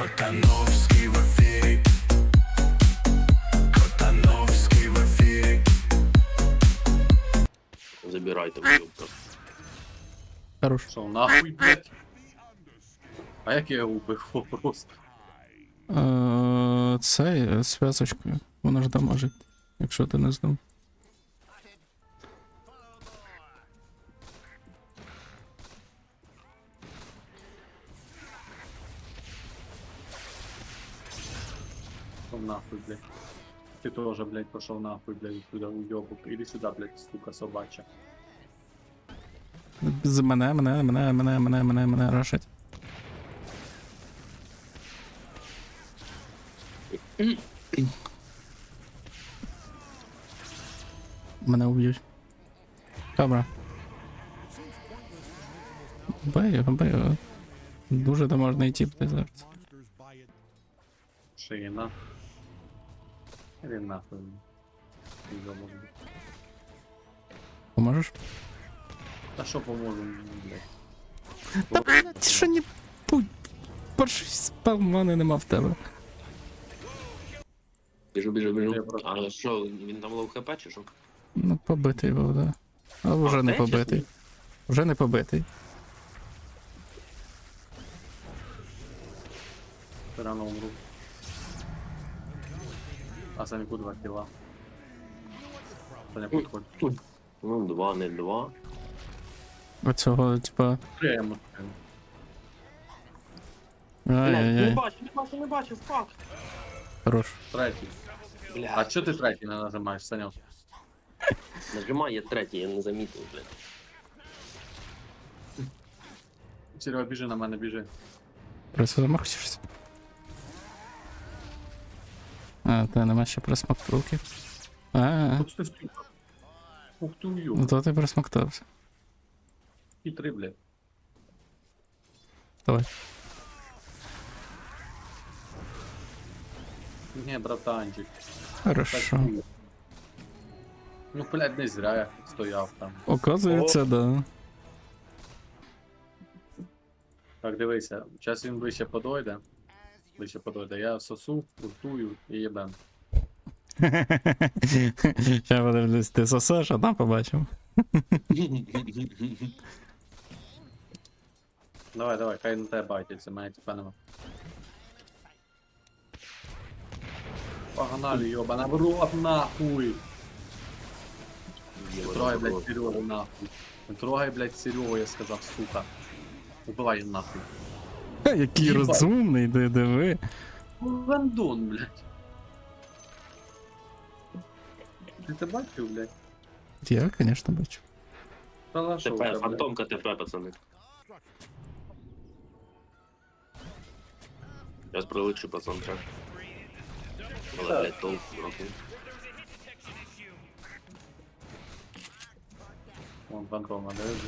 Котановський в ефірі. Котановський в ефірі. Забирайте вилку. Хорош. Що, нахуй, блядь? А як я його убив? Вопрос. Е, Це зв'язочкою. Воно ж дамажить, якщо ти не знав. Пошел нахуй, блядь. Ты тоже, блядь, пошел нахуй, блядь, сюда уебок. Или сюда, блядь, сука собачья. З мене, мене, мене, мене, мене, мене, мене рашить. Мене уб'ють. Добре. Бей його, бей його. Дуже дамажний тип ти зараз. Шина. Или нахуй. Уебок. Поможеш? А что поможем, блядь? Та блядь, що не будь. Перший спел в мене нема в тебе. Біжу, біжу, Я біжу. просто- А що, він там лоу хп чи що? Ну, побитий був, да. А вже А, не побитий. Вже не побитий. А Саньку два килла. Саня подходит. Ну, два, не два. Оцього, типа. Я ему скину. Блядь, не Ай-яй-яй. бачу, не бачу, не бачу, фак. Хорош. Третий. А Бля, чё ты третий не нажимаешь, Санек? нажимай, я третій, я не замітив, блядь. Серега, біжи на мене, біжи. Просто заморочишся. А, та нема ще просмоктулки. А, Ух ти, сука. Ух ты, ну уёбок. то ти просмоктався. Хитрый, блядь. Давай. Не, братанчик. Хорошо. Так, Ну, блядь, не зря я стояв там. Оказується, да. Так, дивися, зараз він ближче подойде. Ближче подойде. Я сосу, уртую і єбем. Ща подивлюсь, ти сосеш, а там побачимо. Давай, давай, хай на тебе байтиться, мене типа нема. Погнали, йобана в рот, нахуй! Не трогай, блядь, Серегу, нахуй. Не трогай, блядь, Серегу, я сказав, сука. Убивай нахуй. Ха, Який Їбать. розумний, ти диви. Гандон, блядь. Ти це бачив, блядь? Я, звісно, бачу. Та на що, ТП, блядь? фантомка ТП, пацани. Зараз прилечу, пацан, трек. Але, блядь, толк, трохи. Вон фантома, дивись.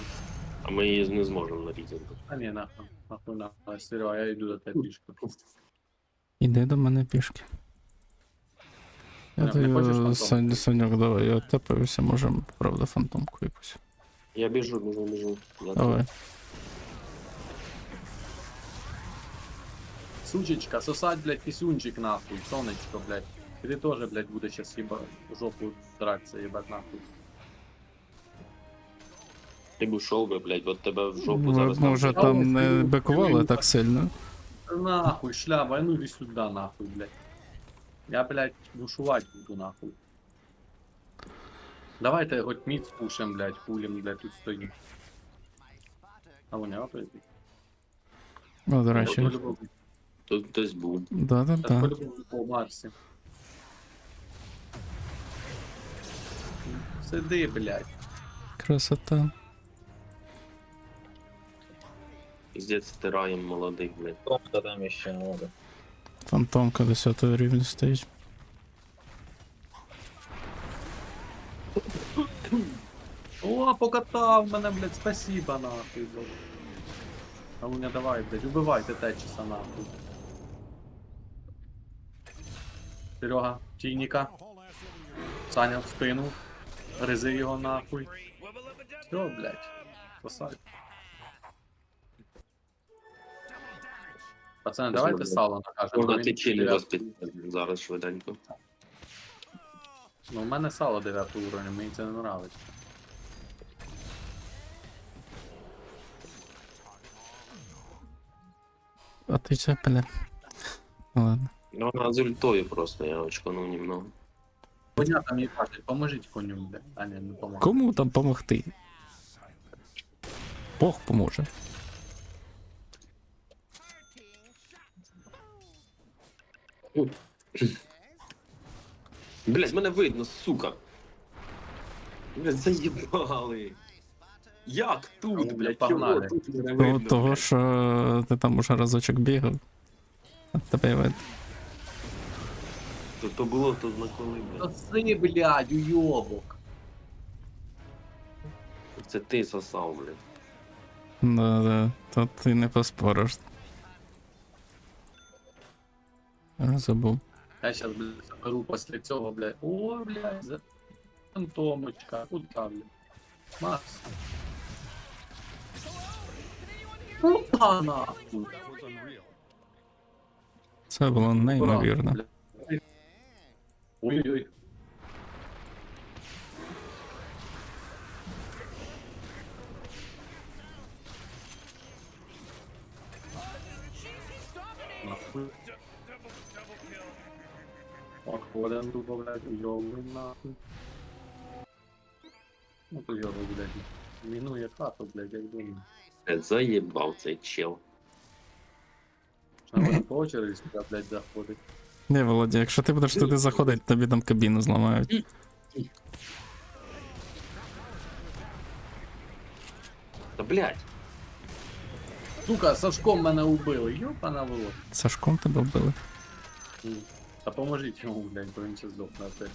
А ми її не зможемо нарізати. А ні, нахуй. Нахуй. Серега, я йду до тебе пішки. Іди до мене пішки. Я Не, не хочеш Соньок, давай, я тепаюся, можемо, правда, фантомку якусь. Я біжу, біжу, біжу. Я Давай. Сучечка, сосать, блядь, писюнчик нахуй, сонечко, блядь. И ты тоже, блядь, будешь сейчас еба жопу драться, ебать нахуй. Ти б ушов би, блядь, от тебе в жопу Ви, зараз. може, там- там не бикували так сильно. Нахуй, шляпа, ну иди сюда, нахуй, блядь. Я, блядь, бушевать буду, нахуй. Давайте хоть мид спушим, блядь, пулем, блядь, тут стоим. А у него, блядь. О, до речі. Тут хтось був. это Да-да-да. по-любому по Марсі. Сиди, блядь. Красота. Піздець стираєм молодих, блядь. Топка там еще много. Фантомка 10 рівня стоїть. О, покатав мене, блядь, спасибо, нахуй, блядь. А ну не давай, блядь, убивайте течіса, нахуй. Серега, тійника. Саня в спину. Гризи його нахуй. Все, блядь. Посадь. Пацани, давайте сало накажемо. Можна Він ти чилі дев'ятий. розпід зараз швиденько. Ну, у мене сало 9 уровня, мені це не нравиться. А ти це, бля. Ну, Ладно. Ну, вона з ультою просто, я очканув немного. Коня там не бачить, поможіть коню, блядь. А ні, не поможе. Кому там помогти? Бог поможе. Блять, мене видно, сука. Блять, заїбали. Як тут, Ну, блять, погнали. чого тут мене Ну, видно? того, блядь? що ти там уже разочок бігав. А тебе видно. То, то було то на коли, блядь. Соси, блядь, уйобок. Це ти сосав, блядь. Да, да, то ти не поспориш. А, Забув. Я сейчас, блядь, заберу після цього, блядь. О, блядь, за фантомочка. Куда, блядь? Макс. Куда нахуй? Це було неймовірно. Ой-ой-ой. Нахуй. Тупо, блядь, уйобуем нахуй. Ну то йобу, блядь. Мінує хату, блядь, як думаю. Заїбав цей чел. А вони по очереді сюди, блядь, заходить. Не, Володя, якщо ти будеш туди заходити, тобі там кабіну зламають. Та блядь, Сука, Сашком мене убили, йопана в рот. Сашком тебе вбили. М. Та поможіть йому, блядь, бо він ще здохне опять.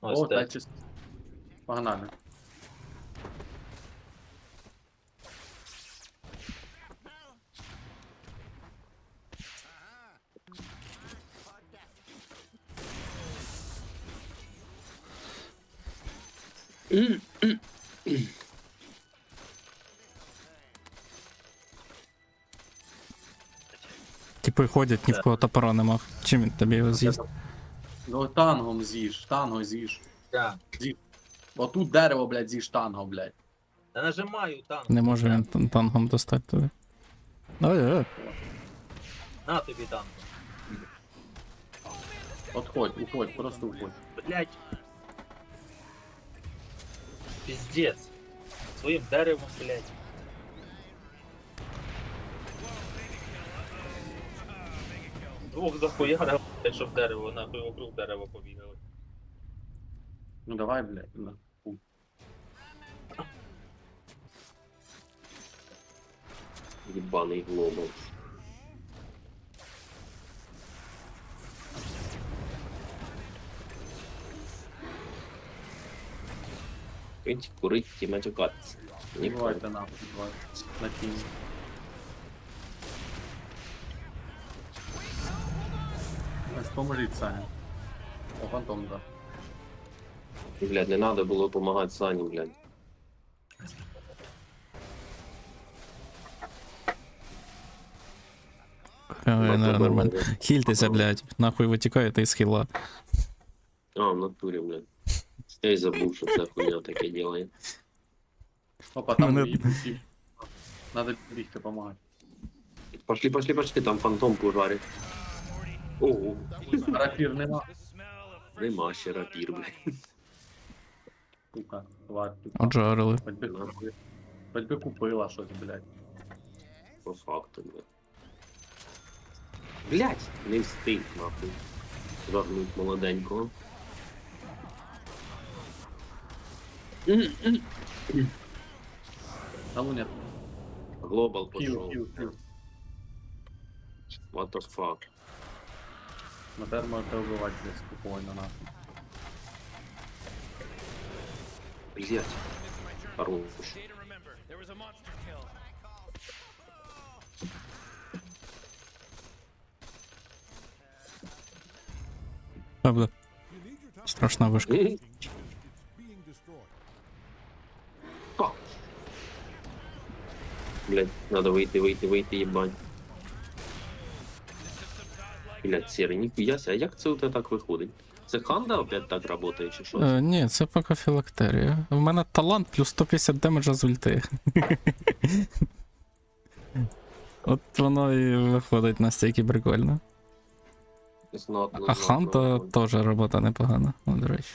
Ось О, так. та чисто. Погнали. Типи ходять, ні в кого топора нема. Чим він тобі його з'їсть? Ну тангом з'їж, танго з'їж. Да. Отут дерево, блядь, з'їж танго, блядь. Та нажимаю там. Не може він тан- тангом достати туди. Ой, ой. На тобі там. Отходь, уходь, просто уходь. Блять. Пиздец. Своїм деревом, блять. Двох захуярив, блядь, щоб дерево, нахуй вокруг дерева побігали. Ну давай, блядь, на. Фу. їбаний глобал. Пить, курить і матюкатися. Ніколи. Давайте нахуй, давай. На тіні. Поможіть Саня. О, фантом, да. Блядь, не надо було допомагати Сані, блядь. Ой, не, нормально. Хільтеся, блядь. Нахуй ви тікаєте із хіла. А, в натурі, блядь. Я й забув, що ця хуйня таке ділає. Опа, там Мене- їб- Надо бігти, помагати. Пошли, пошли, пошли, там фантом пожарить. Ого, Рапір нема. нема ще рапір, блядь. Сука, тут. Оджарили. Хоч би, хоч би купила щось, блядь. По факту, блядь. Блядь, не встиг, нахуй. Загнуть молоденького. А ну нет, Глобал кіл, пошел. кіл, кіл. What the fuck? Мотор можете убивать здесь спокойно нас. Блять. Орл уж. Правда. Страшна вышка. Блять, надо выйти, выйти, выйти, ебать. Блядь, сірий, ніхуя ся, а як це у тебе так виходить? Це ханда опять так працює, чи що? Е, ні, це поки філактерія. В мене талант плюс 150 демеджа з ульти. От воно і виходить настільки прикольно. Знатно, А ханта теж робота непогана, ну, до речі.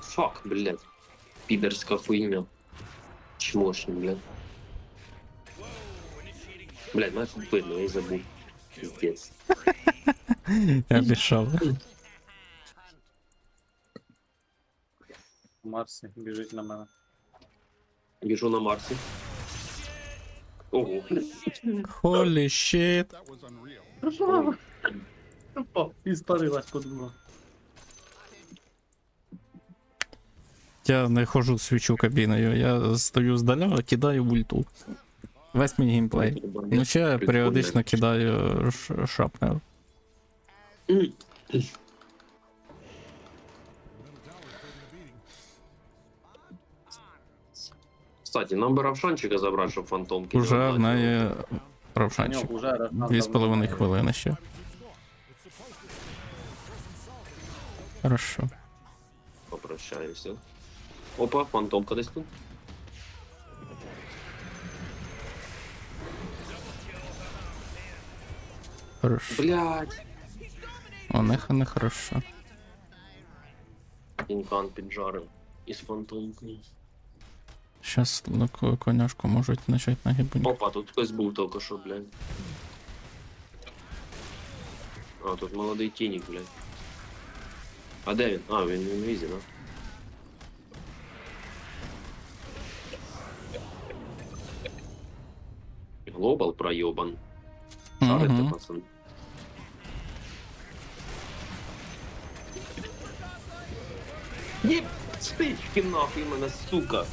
Фак, блядь. Підерська хуйня. Чмошник, блядь. Блядь, мене тут видно, я й забув. Пиздец. Я пішов. Марсі біжить на мене. Біжу на Марсі. Ого. Холі щит. О, і спарилась подруга. Я не ходжу свічу кабіною, я стою здаля, кидаю в ульту. Весь мій геймплей. Ну ще періодично кидаю ш- шрапнел. Кстати, нам би Равшанчика забрати, щоб фантомки. Уже в неї равшанчик. Дві з половиною хвилини ще. Хорошо. Попрощаюся. Опа, фантомка десь тут. Хорошо. Блядь. О, не, не хорошо. Інкан піджарив. Із фантомкою. Щас ну, ко- коняшку можуть почати нагибати. Опа, тут хтось був тільки що, блядь. А, тут молодий тінік, блядь. А де він? А, він в інвізі, да? Глобал проебан. Шарите, Мгм. пацан. Єб, стички нахуй мене, сука.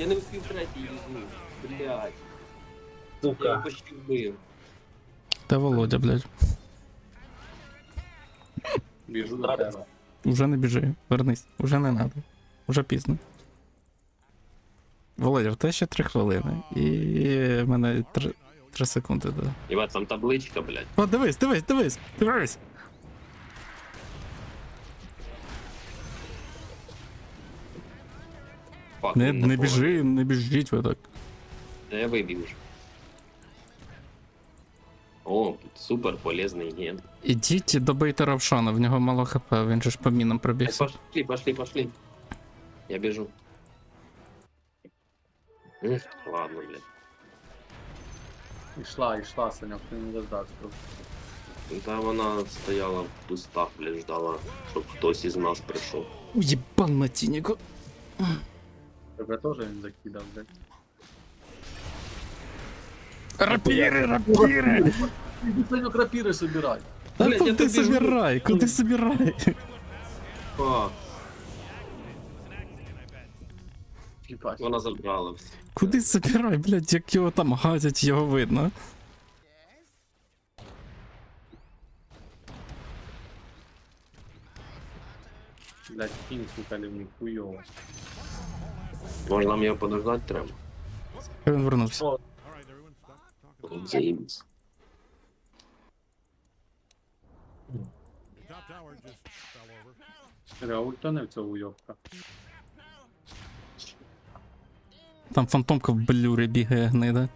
Я не встиг третій візьму. Блядь. Я його Сука. почти вбив. Де Володя, блядь? Біжу до тебе. Уже не біжи, вернись, уже не надо. Уже пізно. Володя, в тебе ще 3 хвилини. І в мене 3, 3 секунди, да. Єбать, там табличка, блядь. О, дивись, дивись, дивись, дивись. Фак, Не, він не на біжи, не біжіть ви так. Та я вибіг уже. О, супер полезний ген. Ідіть добийте Равшана, в нього мало хп, він же ж по мінам пробігся. Пошли, пошли, пошли. Я біжу. Ех, ладно, блядь. Ішла, ішла, Саньок, ти не дождався. Та вона стояла в кустах, блядь, ждала, щоб хтось із нас прийшов. Уєбан на тініку. Тебе теж він закидав, блядь. Рапіри, рапіри! Іди, Саньок, рапіри собирай. Та Блядь, я куди тобі собирай, куди собирай? Фак, Вона забрала все. Куди собирай, блядь, як його там газять, його видно. Блядь, кінь, сука, лівний, хуйово. Може нам його подождати треба? Він вернувся. О, Заїбіться. ультанив цього уйобка. Там фантомка в блюрі бігає гнида.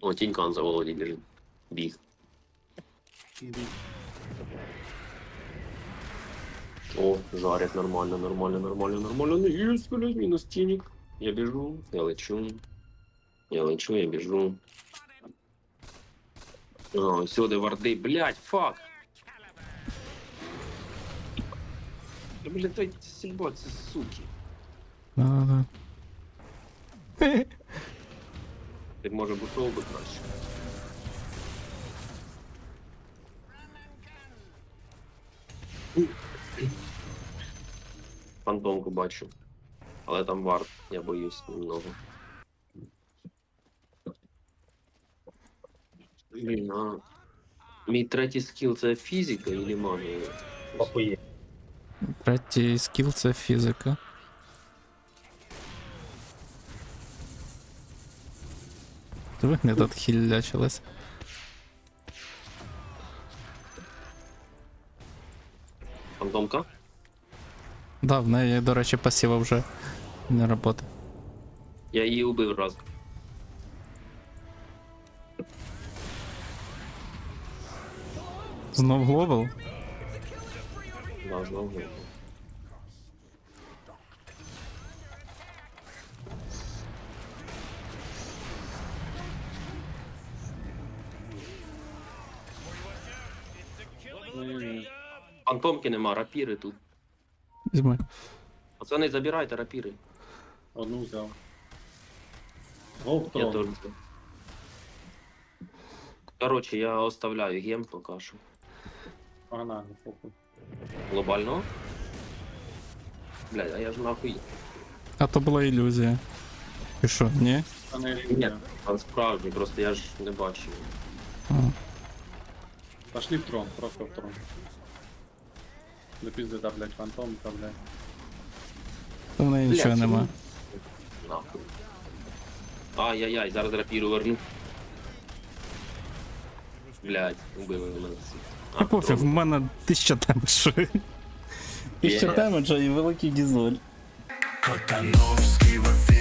О, тінькан за Володі біжить. Біг. О, жарять нормально, нормально, нормально, нормально. Ну, есть, блядь, мінус тінік. Я біжу, я лечу. Я лечу, я біжу. О, сюди варди, блядь, фак. Да, блядь, той сільбо, це суки. Да-да. Ти може бути би краще. Фантомку бачу. Але там варт, я боюсь немного. Блін, а... Мій третій скіл це фізика і магія? Похує. Третій скіл це фізика. Диви, не тут хілячилась. Фандомка? Да, в неї, до речі, пасіва вже не робота. Я її убив раз. Знов глобал? Да, знов глобал. Фантомки нема, рапіри тут. Візьми. Пацани, забирайте рапіри. Одну взяв. Я трон. теж. взяв. Коротше, я оставляю гем поки що. Погнали, похуй. Глобального. Блядь, а я ж нахуй. А то була ілюзія. І що, ні? Та не Ні, він справжній, просто я ж не бачив. А. Пошли в трон, просто в трон. До пизди, да, блядь, фантом, та, блядь. У неї нічого нема. Нахуй. Ай-яй-яй, зараз рапіру верну. Блядь, убили мене. А пофіг, в мене тисяча демеджу. Тисяча демеджа і великий дізоль. Котановський в ефірі.